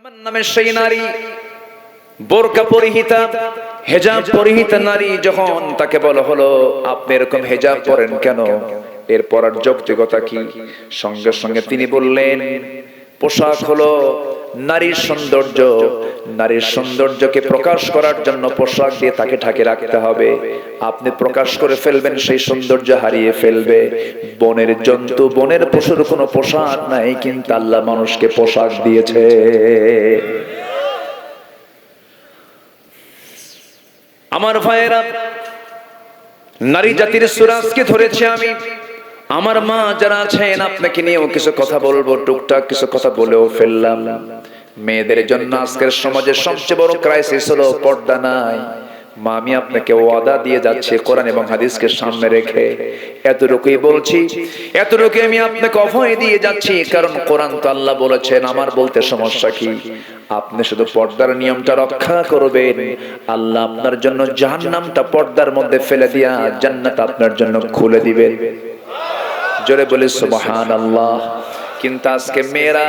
আমার নামে সেই নারী বোরকা পরিহিতা, হেজাব পরিহিতা নারী যখন তাকে বলা হলো, আপনি এরকম হেজাব পরেন কেন? এর পরার যৌক্তিকতা কি? সঙ্গে সঙ্গে তিনি বললেন পোশাক হলো নারীর সৌন্দর্য। নারীর সৌন্দর্যকে প্রকাশ করার জন্য পোশাক দিয়ে তাকে ঢাকে রাখতে হবে। আপনি প্রকাশ করে ফেলবেন, সেই সৌন্দর্য হারিয়ে ফেলবে। বনের জন্তু, বনের পশুর কোনো পোশাক নাই, কিন্তু আল্লাহ মানুষকে পোশাক দিয়েছে। আমার ভাইয়েরা, নারী জাতির সুরাজকে ধরেছে আমি। আমার মা যারা আছেন, আপনাকে নিয়েও কিছু কথা বলব, টুকটাক কিছু কথা বলেও ফেললাম। মেয়েদের জন্য আজকের সমাজের সবচেয়ে বড় ক্রাইসিস হলো পর্দা নাই। মা, আমি আপনাকে ওয়াদা দিয়ে যাচ্ছি কোরআন এবং হাদিসকে সামনে রেখে। এতটুকুই বলছি, এতটুকুই আমি আপনাকে অভয় দিয়ে যাচ্ছি, কারণ কোরআন তো আল্লাহ বলেছেন, আমার বলতে সমস্যা কি? আপনি শুধু পর্দার নিয়মটা রক্ষা করবেন। আল্লাহ আপনার জন্য জাহান্নামটা পর্দার মধ্যে ফেলে দিয়া জান্নাত আপনার জন্য খুলে দিবেন। জোরে বলে সুবহান আল্লাহ কিন্তু আজকে মেয়েরা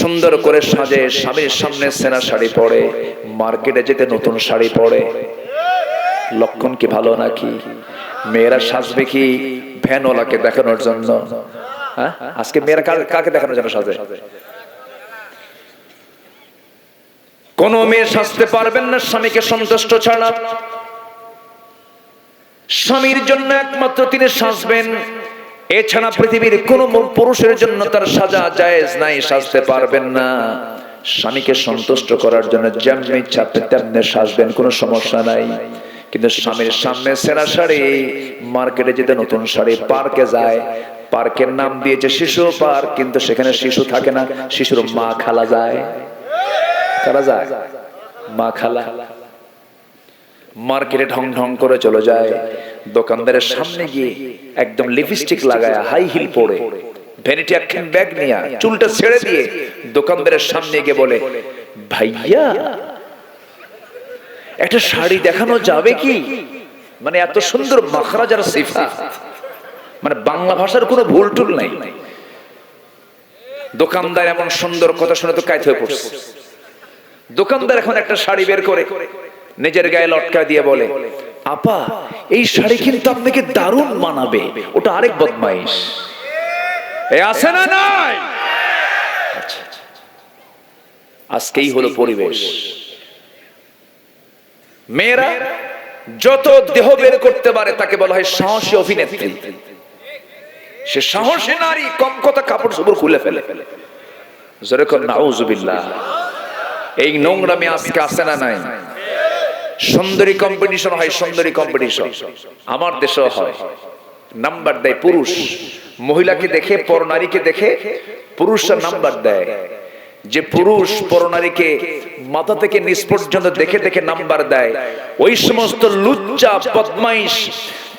সুন্দর করে সাজে, স্বামীর সামনে সেনা শাড়ি পরে, মার্কেটে যেতে নতুন শাড়ি পরে। লক্ষণ কি ভালো নাকি? মেয়েরা সাজবে কি ভ্যানওয়ালাকে দেখানোর জন্য? হ্যাঁ? আজকে মেয়েরা কাকে দেখানোর জন্য সাজে? কোন মেয়ে সাজতে পারবেন না, স্বামীকে সন্তুষ্ট ছাড়া। স্বামীর জন্য একমাত্র তিনি সাজবেন। এছাড়া পৃথিবীর কোন পুরুষের জন্য তার সাজা জায়েজ নাই, সাজতে পারবেন না। স্বামীকে সন্তুষ্ট করার জন্য যেমনি ইচ্ছা আপনি তেমনি সাজবেন, কোনো সমস্যা নাই। কিন্তু স্বামীর সামনে সেরা শাড়ি, মার্কেটে যেতে নতুন শাড়ি, পার্কে যায়। পার্কের নাম দিয়েছে শিশু পার্ক, কিন্তু সেখানে শিশু থাকে না, শিশুর মা খালা যায়। কারা যায়? মা খালা। মার্কেটে ঢং ঢং করে চলে যায়। দোকানদারের সামনে গিয়ে একদম লিপস্টিক লাগায় হাই হিল পরে ভ্যানিটি একখান ব্যাগ নিয়ে চুলটা ছেড়ে দিয়ে দোকানদারের সামনে গিয়ে বলে, ভাইয়া, একটা শাড়ি দেখানো যাবে কি? মানে এত সুন্দর মাখরাজার সিফা। মানে বাংলা ভাষার কোনো ভুল টুল নাই। দোকানদার এমন সুন্দর কথা শুনে তো কাইত হয়ে পড়ছে। দোকানদার এখন একটা শাড়ি বের করে নিজের গায়ে লটকা দিয়ে বলে আপা, এই শাড়ি কিন্তু আপনাকে দারুণ মানাবে। ওটা আরেক বদমাইশ। আছে না নাই। আজকেই হলো পরিবেশ। মেয়েরা যত দেহ বের করতে পারে, তাকে বলা হয় সাহসী অভিনেত্রী। সে সাহসী নারী, কম কথা কাপড় চোপড় খুলে ফেলে। ফেলে জোরে কর নাউজুবিল্লাহ। এই নোংরামি আজকে আসে না নাই? সুন্দরী কম্পিটিশন হয়, সুন্দরী কম্পিটিশন আমার দেশেও হয়। নাম্বার দেয় পুরুষ। মহিলাকে দেখে পর নারীকে দেখে, পুরুষরা নাম্বার দেয়। যে পুরুষ পর নারীকে মাথা থেকে নিচ পর্যন্ত দেখে দেখে নাম্বার দেয়। ওই সমস্ত লুচ্চা, বদমাইশ,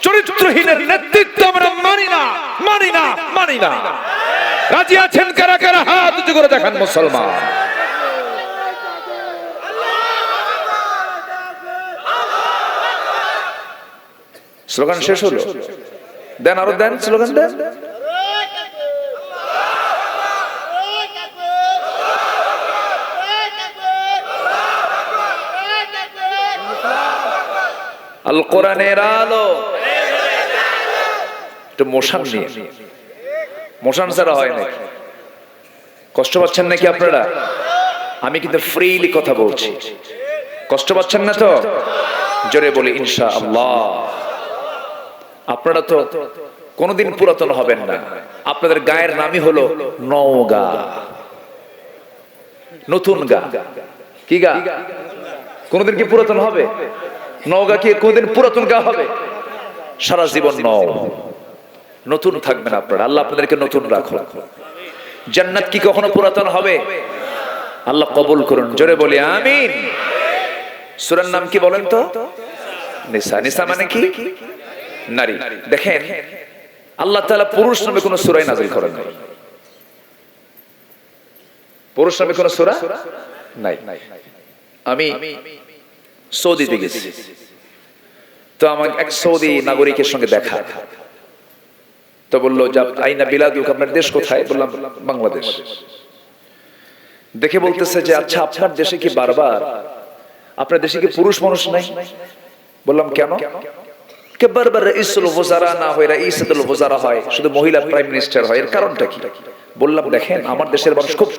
চরিত্রহীনের নেতৃত্ব আমরা মানি না মানি না মানি না। রাজি আছেন কারা কারা? হাত করে দেখান মুসলমান। স্লোগান শেষ হলো। দেন আরও দেন। স্লোগান দেন। আল কোরআনের আলো। একটু মোশান নিয়ে। মোশান ছাড়া হয় নাকি কষ্ট পাচ্ছেন নাকি আপনারা? আমি কিন্তু ফ্রিলি কথা বলছি। কষ্ট পাচ্ছেন না তো? জোরে বলি ইনশা আল্লাহ আপনারা তো কোনোদিন পুরাতন হবেন না। আপনাদের গায়ের নামই হলো নওগা। নতুন গা। কি গা? কোনোদিন কি পুরাতন হবে? নওগা কি কোনোদিন পুরাতন গা হবে? সারা জীবন নও। নতুন থাকবেন আপনারা। আল্লাহ আপনাদেরকে নতুন রাখো জান্নাত কি কখনো পুরাতন হবে? আল্লাহ কবুল করুন। জোরে বলি, আমিন। সুরার নাম কি বলেন তো? নিসা। নিসা মানে কি? নারী। দেখেন, আল্লাহ তাআলা পুরুষ নামে কোনো সূরা নাযিল করেন পুরুষ নামে কোনো সূরা নাই। আমি সৌদিতে গেছি। তো আমার এক সৌদি নাগরিকের সঙ্গে দেখা। তো বলল আইনা বিলাদুক, আপনার দেশ কোথায়? বললাম, বাংলাদেশ। দেখে বলতেছে যে আচ্ছা আপনার দেশে কি বারবার, আপনার দেশে কি পুরুষ মানুষ নাই? বললাম, কেন?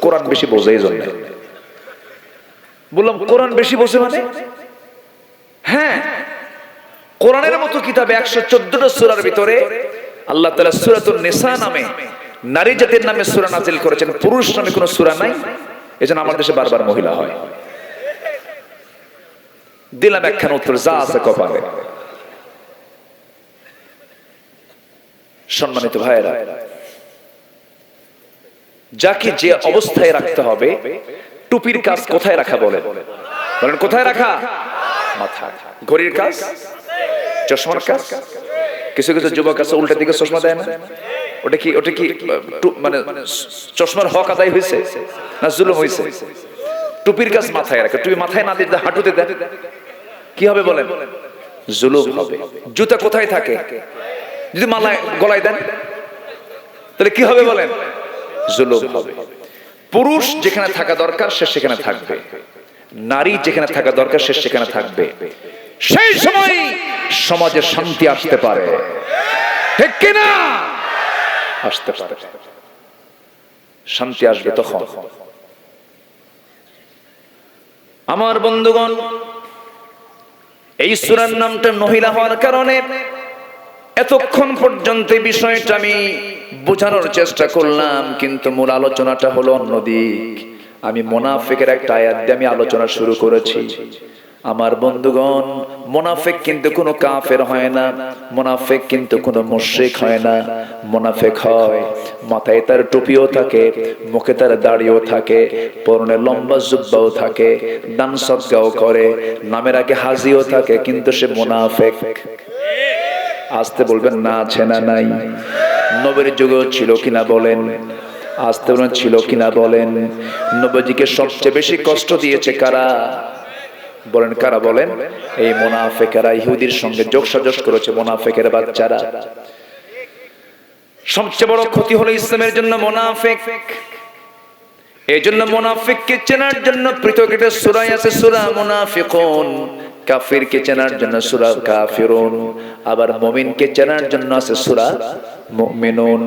কোরআন বেশি বোঝে বললাম, কোরআন বেশি বোঝে মানে? হ্যাঁ মতো একশো চোদ্দটা ভিতরে আল্লাহ তালা সুরাতুল নেশা নামে নারী জাতির নামে সুরা নাজিল করেছেন, পুরুষ নামে কোনো সুরা নাই, এজন্য আমার দেশে বারবার মহিলা হয়। দিলাম একখান উত্তর, যা আছে কপালে। সম্মানিত ভাইয়েরা, যাকে যে অবস্থায় রাখতে হবে, টুপির কাজ কোথায় রাখা বলে? বলেন, কোথায় রাখা? মাথা ঘড়ির কাজ? চশমার কাজ? কিছু কিছু যুবক আছে, উল্টা দিকে চশমা দেয় না? ওটা কি ওটা কি মানে চশমার হক আদায় হয়েছে? না জুলুম হয়েছে? টুপির কাজ মাথায় রাখে। টুপি মাথায় না দিতে হাঁটুতে দেন কি হবে বলেন? জুলুম হবে। জুতা কোথায় থাকে? যদি মালায় গলায় দেন, তাহলে কি হবে বলেন? জুলুম হবে। পুরুষ যেখানে থাকা দরকার, সে সেখানে থাকবে। নারী যেখানে থাকা দরকার, সে সেখানে থাকবে। সেই সময় সমাজে শান্তি আসতে পারে। ঠিক কিনা? আসতে পারে। শান্তি আসবে তখন। আমার বন্ধুগণ, এই সুরার নামটা মহিলা হওয়ার কারণে এতক্ষণ পর্যন্ত বিষয়টা আমি বোঝানোর চেষ্টা করলাম, কিন্তু মূল আলোচনাটা হলো অন্যদিক আমি মোনাফেকের একটা আয়াত দিয়ে আমি আলোচনা শুরু করেছি। আমার বন্ধুগণ, মোনাফেক কিন্তু কোনো কাফের হয় না, মোনাফেক কিন্তু কোনো মুশরিক হয় না। মোনাফেক হয়, মাথায় তার টুপিও থাকে, মুখে তার দাড়িও থাকে, পরনে লম্বা জুব্বাও থাকে দান সদ্গাও করে, নামের আগে হাজিও থাকে, কিন্তু সে মোনাফেক। আসতে বলবেন না, আছে না নাই। নবীর যুগেও ছিল কিনা বলেন? আসতে বলেন ছিল কিনা বলেন? নবীজিকে সবচেয়ে বেশি কষ্ট দিয়েছে কারা? বলেন কারা বলেন? এই মোনাফেকেরা, ইহুদির সঙ্গে যোগ সাজস করেছে মোনাফেকের বাচ্চারা। সবচেয়ে বড় ক্ষতি হলো ইসলামের জন্য মোনাফেক। এই জন্য মোনাফিককে চেনার জন্য পৃথক একটা সুরাই আছে, সুরা মুনাফিকুন। কাফিরকে চেনার জন্য সুরা কাফিরুন, আবার মমিনকে চেনার জন্য আছে সুরা মুমিনুন।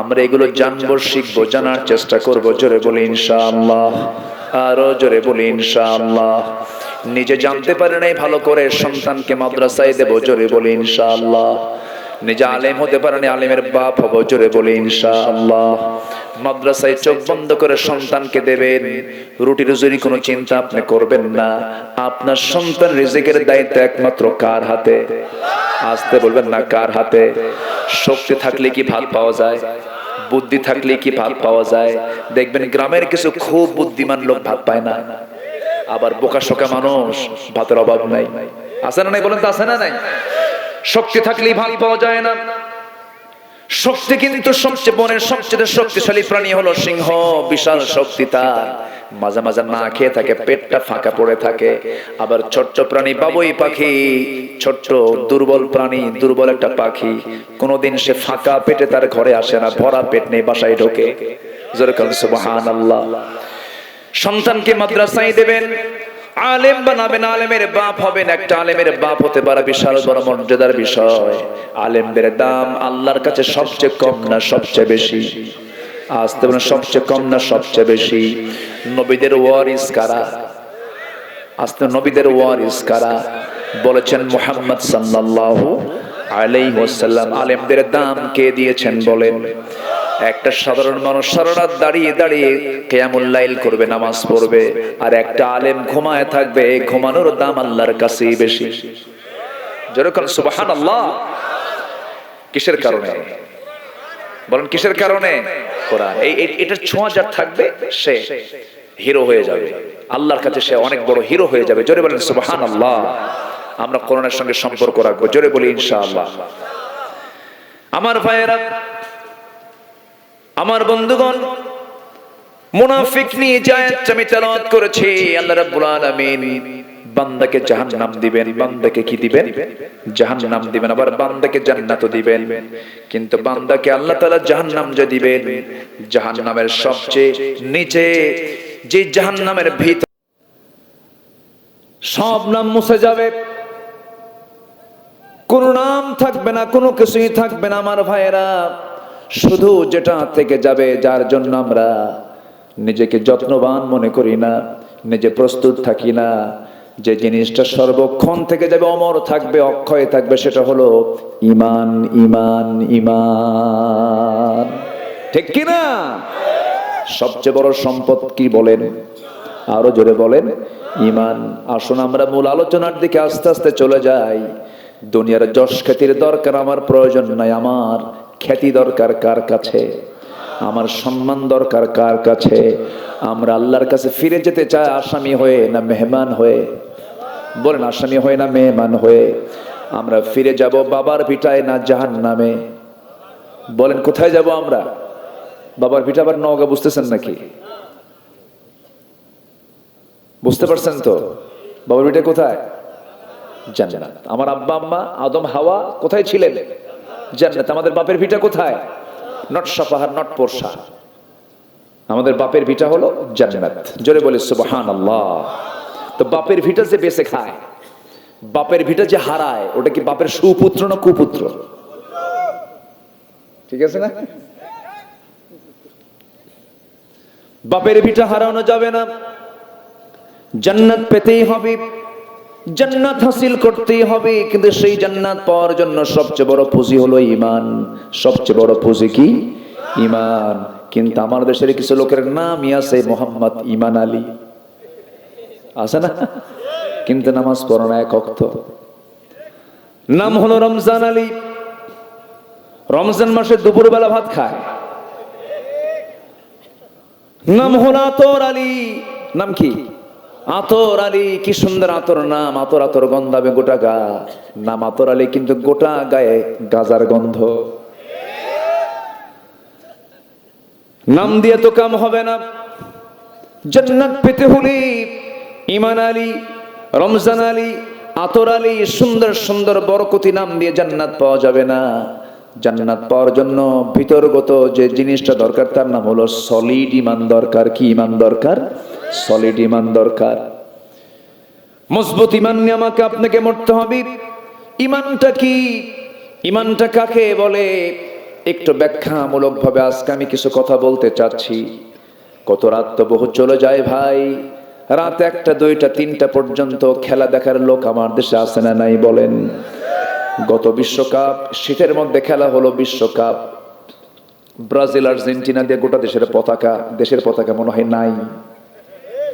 আমরা এগুলো জানব, শিখব, জানার চেষ্টা করব, জোরে বলি ইনশাআল্লাহ, আরও জোরে বলি ইনশাআল্লাহ। নিজে জানতে পারে নাই, ভালো করে সন্তানকে মাদ্রাসায় দেবো, জোরে বলি ইনশাআল্লাহ। নিজে আলেম হতে পারেনি আলেমের বাপ হব জোরে বলি ইনশাআল্লাহ। মাদ্রাসায় চোখ বন্ধ করে সন্তানকে দেবেন রুটি রুজির কোনো চিন্তা আপনি করবেন না। আপনার সন্তান রিজিকের দায়িত্ব একমাত্র কার হাতে? আসতে বলবেন না কার হাতে? শক্তি থাকলে কি ভাত পাওয়া যায়? বুদ্ধি থাকলে কি ভাত পাওয়া যায়? দেখবেন গ্রামের কিছু খুব বুদ্ধিমান লোক ভাত পায় না। আবার বোকা শোকা মানুষ, ভাতের অভাব নাই। আছে না নাই বলেন তো, আছে না নাই? শক্তি থাকলেই ভাত পাওয়া যায় না। শক্তি কিন্তু সবচেয়ে বনের সবচেয়ে শক্তিশালী প্রাণী হলো সিংহ, বিশাল শক্তি তার। মাঝে মাঝে না খেয়ে থাকে, পেটটা ফাঁকা পড়ে থাকে। আবার ছোট্ট প্রাণী বাবুই পাখি, ছোট্ট দুর্বল প্রাণী, দুর্বল একটা পাখি, কোনোদিন সে ফাঁকা পেটে তার ঘরে আসে না, ভরা পেট নেই বাসায় ঢোকে। সন্তানকে মাদ্রাসায় দেবেন আলেম বানাবেন, আলেমের বাপ হবেন, একটা আলেমের বাপ হতে পারে বিশাল বড় মর্যাদার বিষয়। আলেমদের দাম আল্লাহর কাছে সবচেয়ে কম না সবচেয়ে বেশি। আসতে বলেন সবচেয়ে কম না সবচেয়ে বেশি। নবীদের ওয়ারিস কারা? আসতে নবীদের ওয়ারিস কারা? বলেছেন মোহাম্মদ সাল্লাল্লাহু আলাইহি ওয়াসাল্লাম। আলেমদের দাম কে দিয়েছেন বলেন? একটা সাধারণ মানুষ সারা রাত দাঁড়িয়ে দাঁড়িয়ে কেয়ামুল লাইল করবে, নামাজ পড়বে, আর একটা আলেম ঘুমায় থাকবে ঘুমানোর দাম আল্লাহর কাছেই বেশি। যেরকম সুবাহান আল্লাহ কিসের কারণে? বলেন, কিসের কারণে? কোরআন। এই এটার ছোঁয়া যার থাকবে, সে হিরো হয়ে যাবে। আল্লাহর কাছে সে অনেক বড় হিরো হয়ে যাবে। জোরে বলেন সুবাহান আল্লাহ আমরা কোরআনের সঙ্গে সম্পর্ক রাখব। জোরে বলি, ইনশাআল্লাহ। আমার ভাইয়েরা আমার বন্ধুগণ, মুনাফিক নিয়ে জায়াত আমি তেলাওয়াত করেছি, আল্লাহ রাব্বুল আলামিন বান্দাকে জাহান্নাম দিবেন। বান্দাকে কি দিবেন? জাহান্নাম দিবেন, আবার বান্দাকে জান্নাতও দিবেন। কিন্তু বান্দাকে আল্লাহ তাআলা জাহান্নাম যে দিবেন, জাহান্নামের সবচেয়ে নিচে যে জাহান্নামের ভিতর সব নাম মুছে যাবে। কোন নাম থাকবে না, কোনো কিছুই থাকবে না, আমার ভাইয়েরা। শুধু যেটা থেকে যাবে, যার জন্য আমরা নিজেকে যত্নবান মনে করি না, নিজে প্রস্তুত থাকি না। যে জিনিসটা সর্বক্ষণ থেকে যাবে, অমর থাকবে, অক্ষয় থাকবে, সেটা হলো ইমান ইমান ইমান। ঠিক কি না? সবচেয়ে বড় সম্পদ কি বলেন? আরও জোরে বলেন, ইমান। আসুন আমরা মূল আলোচনার দিকে আস্তে আস্তে চলে যাই। দুনিয়ার যশ খ্যাতির দরকার আমার, প্রয়োজন নাই আমার। খ্যাতি দরকার কার কাছে? আমার সম্মান দরকার কার কাছে? আমরা আল্লাহর কাছে ফিরে যেতে চাই আসামি হয়ে না মেহমান হয়ে? বলেন, আসামি হয়ে না মেহমান হয়ে? আমরা ফিরে যাব বাবার ভিটায় না জাহান নামে বলেন, কোথায় যাব আমরা? বাবার ভিটা আবার নওগা, বুঝতেছেন নাকি? বুঝতে পারছেন তো? বাবার ভিটা কোথায়? জান্নাত। আমার আব্বা, আম্মা, আদম, হাওয়া কোথায় ছিলেন? জান্নাত। আমাদের বাপের ভিটা কোথায়? নট সাপাহার নট পোরশা আমাদের বাপের ভিটা হলো জান্নাত। জোরে বলে সুবহান আল্লাহ তো বাপের ভিটা যে বেঁচে খায়, বাপের ভিটা যে হারায়, ওটা কি বাপের সুপুত্র না কুপুত্র? ঠিক আছে না? বাপের ভিটা হারানো যাবে না। জান্নাত পেতেই হবে। জান্নাত হাসিল করতেই হবে, কিন্তু সেই জান্নাত পাওয়ার জন্য সবচেয়ে বড় পুঁজি হলো ইমান সবচেয়ে বড় পুঁজি কি? ইমান কিন্তু আমার দেশের কিছু লোকের নামই আছে মোহাম্মদ ইমান আলী। আছে না? কিন্তু নামাজ পড়ো না এক অক্ত। নাম হলো রমজান আলী। রমজান মাসে দুপুরবেলা ভাত খায়। নাম হলো আতর আলী। নাম কি? আতর আলী, কি সুন্দর আতর নাম, আতর আতর গন্ধাবে গোটা গা। নাম আতর আলী কিন্তু গোটা গায়ে গাজার গন্ধ। নাম দিয়ে তো কাম হবে না। জান্নাত পেতে হলে ইমান আলী, রমজান আলী, আতর আলী, সুন্দর সুন্দর বরকতি নাম দিয়ে জান্নাত পাওয়া যাবে না। জান্নাত পাওয়ার জন্য ভিতরগত যে জিনিসটা দরকার, তার নাম হলো সলিড ইমান দরকার। কি ইমান দরকার? সলিড ইমান দরকার। মজবুত ইমান নিয়ে আমাকে আপনাকে মরতে হবে। ইমানটা কি? ইমানটা কাকে বলে? একটু ব্যাখ্যামূলক ভাবে আজকে আমি কিছু কথা বলতে চাচ্ছি। কত রাত তো বহু চলে যায় ভাই। রাত একটা, দুইটা, তিনটা পর্যন্ত খেলা দেখার লোক আমার দেশে আসে না নাই বলেন। গত বিশ্বকাপ, শীতের মধ্যে খেলা হলো বিশ্বকাপ। ব্রাজিল, আর্জেন্টিনা দিয়ে গোটা দেশের পতাকা দেশের পতাকা মনে হয় নাই।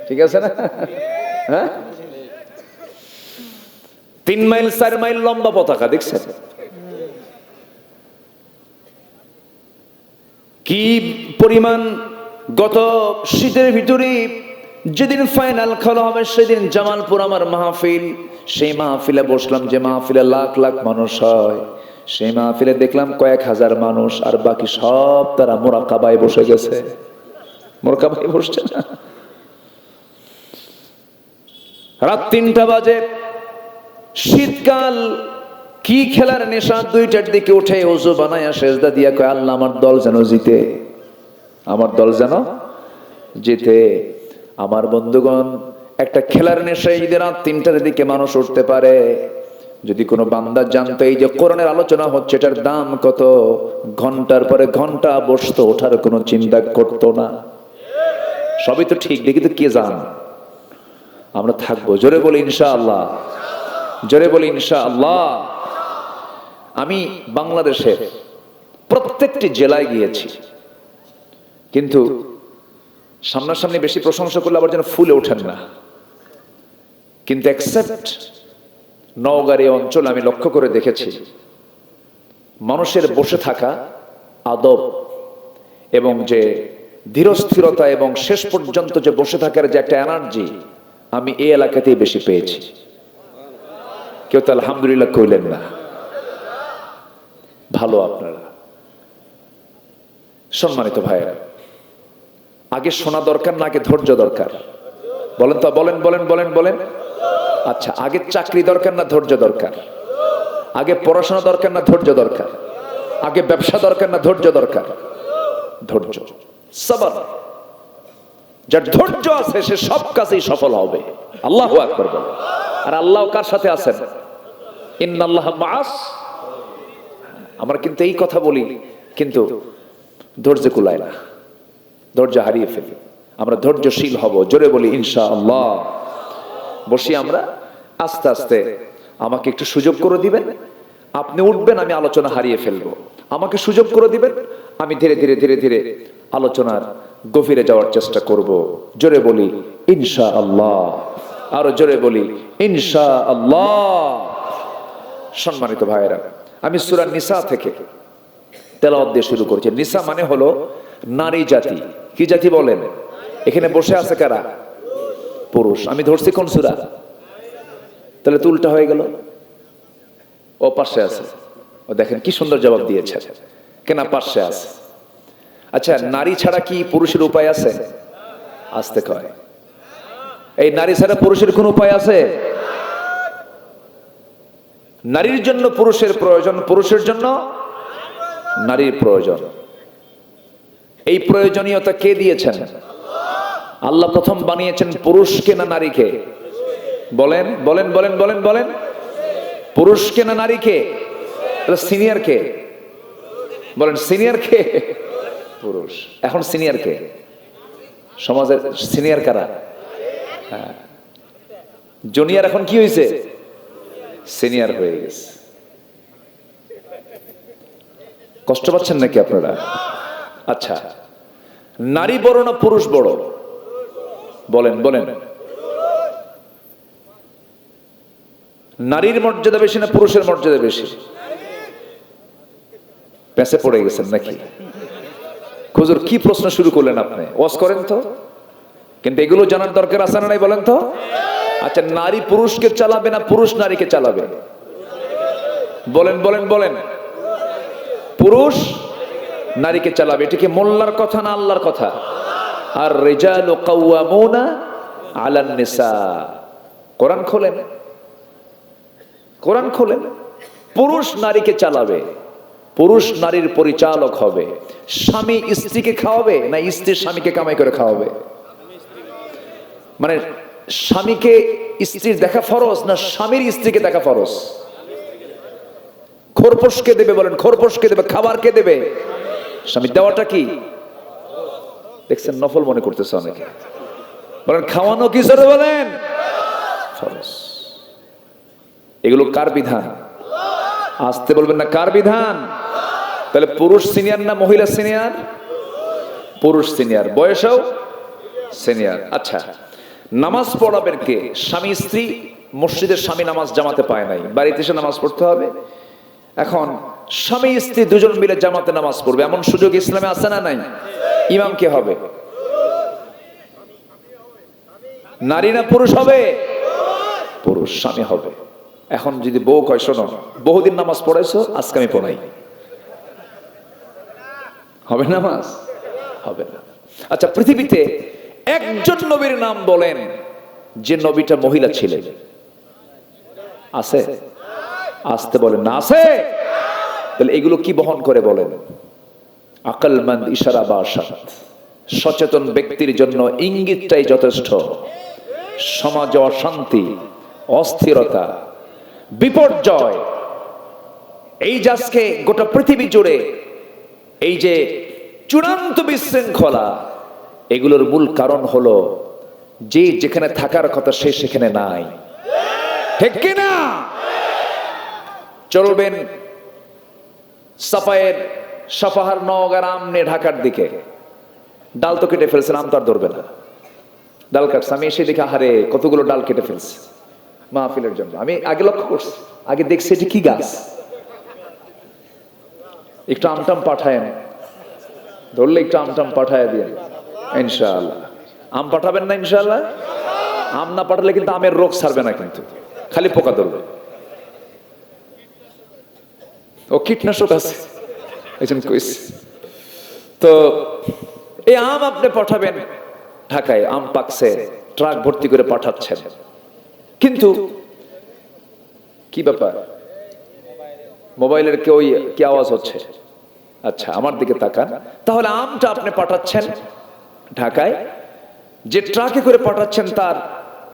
ঠিক আছে না? হ্যাঁ? তিন মাইল, চার মাইল লম্বা পতাকা, দেখছেন? কি পরিমাণ গত শীতের ভিতরে যেদিন ফাইনাল খেলা হবে, সেদিন জামালপুর আমার মাহফিল। সেই মাহফিলে বসলাম যে মাহফিলে লাখ লাখ মানুষ হয়। সেই মাহফিলে দেখলাম কয়েক হাজার মানুষ, আর বাকি সব তারা মোরাকাবায় বসে গেছে। মোরাকাবায় বসছে না? রাত তিনটা বাজে। শীতকাল, কি খেলার নেশা? দুইটার দিকে উঠে ওজু বানায় সেজদা দিয়া কয়, আল্লাহ, আমার দল যেন জিতে। আমার দল যেন জিতে। আমার বন্ধুগণ, একটা খেলার নেশায় ঈদের রাত তিনটার দিকে মানুষ উঠতে পারে। যদি কোনো বান্দা জানতো এই যে কোরআনের আলোচনা হচ্ছে, এটার দাম কত? ঘণ্টার পরে ঘণ্টা বসতো, ওঠার কোনো চিন্তা করতো না। সবই তো ঠিক, দেখি তো কে জান? আমরা থাকব। জোরে বলি ইনশা আল্লাহ জোরে বলি ইনশা আল্লাহ আমি বাংলাদেশের প্রত্যেকটি জেলায় গিয়েছি। কিন্তু সামনাসামনি বেশি প্রশংসা করলে আবার যেন ফুলে ওঠেন না। কিন্তু অ্যাকসেপ্ট নওগাঁর এই অঞ্চল আমি লক্ষ্য করে দেখেছি। মানুষের বসে থাকা আদব এবং যে ধীরস্থিরতা এবং শেষ পর্যন্ত যে বসে থাকার যে একটা এনার্জি আমি এই এলাকাতেই বেশি পেয়েছি। কেউ তো আলহামদুলিল্লাহ কইলেন না। ভালো আপনারা। সম্মানিত ভাইয়েরা, আগে শোনা দরকার না, আগে ধৈর্য দরকার। বলেন তো, বলেন বলেন বলেন বলেন। আচ্ছা আগে চাকরি দরকার না, ধৈর্য দরকার? আগে পড়াশোনা দরকার না, ধৈর্য দরকার? আগে ব্যবসা দরকার না, ধৈর্য দরকার? ধৈর্য। সবার যার ধৈর্য আছে, সে সব কাজেই সফল হবে। আল্লাহ আর আল্লাহ কার সাথে আছেন? আমরা কিন্তু এই কথা বলি, কিন্তু ধৈর্য কুলায় না। ধৈর্য হারিয়ে ফেলি। আমরা ধৈর্যশীল হব, জোরে বলি ইনশা আল্লাহ বসি আমরা, আস্তে আস্তে আমাকে একটু সুযোগ করে দিবেন। আপনি উঠবেন, আমি আলোচনা হারিয়ে ফেলব। আমাকে সুযোগ করে দিবেন, আমি ধীরে ধীরে ধীরে ধীরে আলোচনার গভীরে যাওয়ার চেষ্টা করব। জোরে বলি ইনশা আল্লাহ আরও জোরে বলি ইনশা আল্লাহ সম্মানিত ভাইয়েরা, আমি সুরা নিসা থেকে তেলাওয়াত দিয়ে শুরু করছি। নিসা মানে হলো নারী জাতি। কি জাতি বলেন? এখানে বসে আছে কারা? পুরুষ। আমি ধরছি কোন সুরা? তাহলে তো উল্টা হয়ে গেল। ও পাশে আছে। ও দেখেন কি সুন্দর জবাব দিয়েছে। কেনা পাশে আছে। আচ্ছা নারী ছাড়া কি পুরুষের উপায় আছে? আসতে কয়। এই নারী ছাড়া পুরুষের কোন উপায় আছে? নারীর জন্য পুরুষের প্রয়োজন পুরুষের জন্য? নারীর প্রয়োজন। এই প্রয়োজনীয়তা কে দিয়েছেন? আল্লাহ প্রথম বানিয়েছেন পুরুষকে না নারীকে? বলেন বলেন বলেন বলেন বলেন। পুরুষকে না নারীকে? সিনিয়র কে? বলেন সিনিয়র কে? পুরুষ। এখন সিনিয়র কে? সমাজের সিনিয়র কারা? হ্যাঁ। জুনিয়র এখন কি হয়েছে সিনিয়র হয়ে গেছে। কষ্ট পাচ্ছেন নাকি আপনারা? আচ্ছা। নারী বড় না পুরুষ বড়? বলেন বলেন। নারীর মর্যাদা বেশি না পুরুষের মর্যাদা বেশি? পেঁচে পড়ে গেছেন নাকি? খুজুর কি প্রশ্ন শুরু করলেন আপনি? ওয়াজ করেন তো। কিন্তু এগুলো জানার দরকার আছে না নাই বলেন তো? আচ্ছা নারী পুরুষকে চালাবে না পুরুষ নারীকে চালাবে? বলেন বলেন বলেন। পুরুষ নারীকে চালাবে। এটা কি মোল্লার কথা না আল্লাহর কথা? আর রেজাল কাউয়ামুনা আলান নিসা। কোরআন খোলেন? কোরআন খোলেন? পুরুষ নারীকে চালাবে। পুরুষ নারীর পরিচালক হবে। স্বামী স্ত্রীকে খাওয়াবে না স্ত্রী স্বামীকে কামাই করে খাওয়াবে? মানে স্বামীকে স্ত্রীর দেখা ফরজ না স্বামীর স্ত্রীকে দেখা ফরজ? খোরপোশ কে দেবে বলেন, খোরপোশ কে দেবে, খাবার কে দেবে? স্বামী দেওয়াটা কি? দেখছেন নফল মনে করতেছে অনেকে। বলেন, খাওয়ানো কি জোরে বলেন? এগুলো কার বিধান? আসতে বলবেন না, কার বিধান? তাহলে পুরুষ সিনিয়র না মহিলা সিনিয়র? পুরুষ সিনিয়র। বয়সেও সিনিয়র। আচ্ছা নামাজ পড়াবেন কে? স্বামী, স্ত্রী? মসজিদের স্বামী নামাজ জামাতে পায় নাই। বাড়িতে এসে নামাজ পড়তে হবে? এখন, স্বামী, স্ত্রী দুজন মিলে জামাতে নামাজ পড়বে। এমন সুযোগ ইসলামে আছে না নাই? ইমাম কে হবে? নারী না পুরুষ হবে? পুরুষ, স্বামী হবে। এখন যদি বউ কয়, শোনো, বহুদিন নামাজ পড়াইছো, আজকে আমি পড়াই। হবে নামাজ? হবে না। আচ্ছা পৃথিবীতে একজন নবীর নাম বলেন যে নবীটা মহিলা ছিলেন। আছে? আসতে বলেন না, আছে? তাহলে এগুলো কি বহন করে বলেন? আকলমন্দ ইশারা বা সচেতন ব্যক্তির জন্য ইঙ্গিতটাই যথেষ্ট। সমাজ অশান্তি, অস্থিরতা, বিপর্যয়। এই যে আজকে গোটা পৃথিবী জুড়ে এই যে চূড়ান্ত বিশৃঙ্খলা, এগুলোর মূল কারণ হলো যে যেখানে থাকার কথা সে সেখানে নাই। ঠিক কিনা? চলবেন সাফায়ের সাফাহার নওগাঁ আমনে ঢাকার দিকে। ডাল তো কেটে ফেলছেন আম তো আর ধরবে না। ডাল কাটছে, আমি এসে দেখি, আহারে, কতগুলো ডাল কেটে ফেলছে। মাহফিলের জন্য। আমি আগে লক্ষ্য করছি, আগে দেখছি এটি কি গাছ। একটু আমটাম পাঠায়েন। ধরলে একটু আমটাম পাঠায় দিয়ে ইনশাআল্লাহ। আম পাঠাবেন না ইনশাআল্লাহ? আম না পাঠালে কিন্তু আমের রোগ ছাড়বে না কিন্তু। খালি পোকা ধরবে। ও কীটনাশক আছে। এই জন্য তো এই আম আপনি পাঠাবেন ঢাকায়, আম পাকছে, ট্রাক ভর্তি করে পাঠাচ্ছেন। কিন্তু কি ব্যাপার? মোবাইলের কেউ কি আওয়াজ হচ্ছে? আচ্ছা আমার দিকে তাকান। তাহলে আমটা আপনি পাঠাচ্ছেন ঢাকায়। যে ট্রাকে করে পাঠাচ্ছেন তার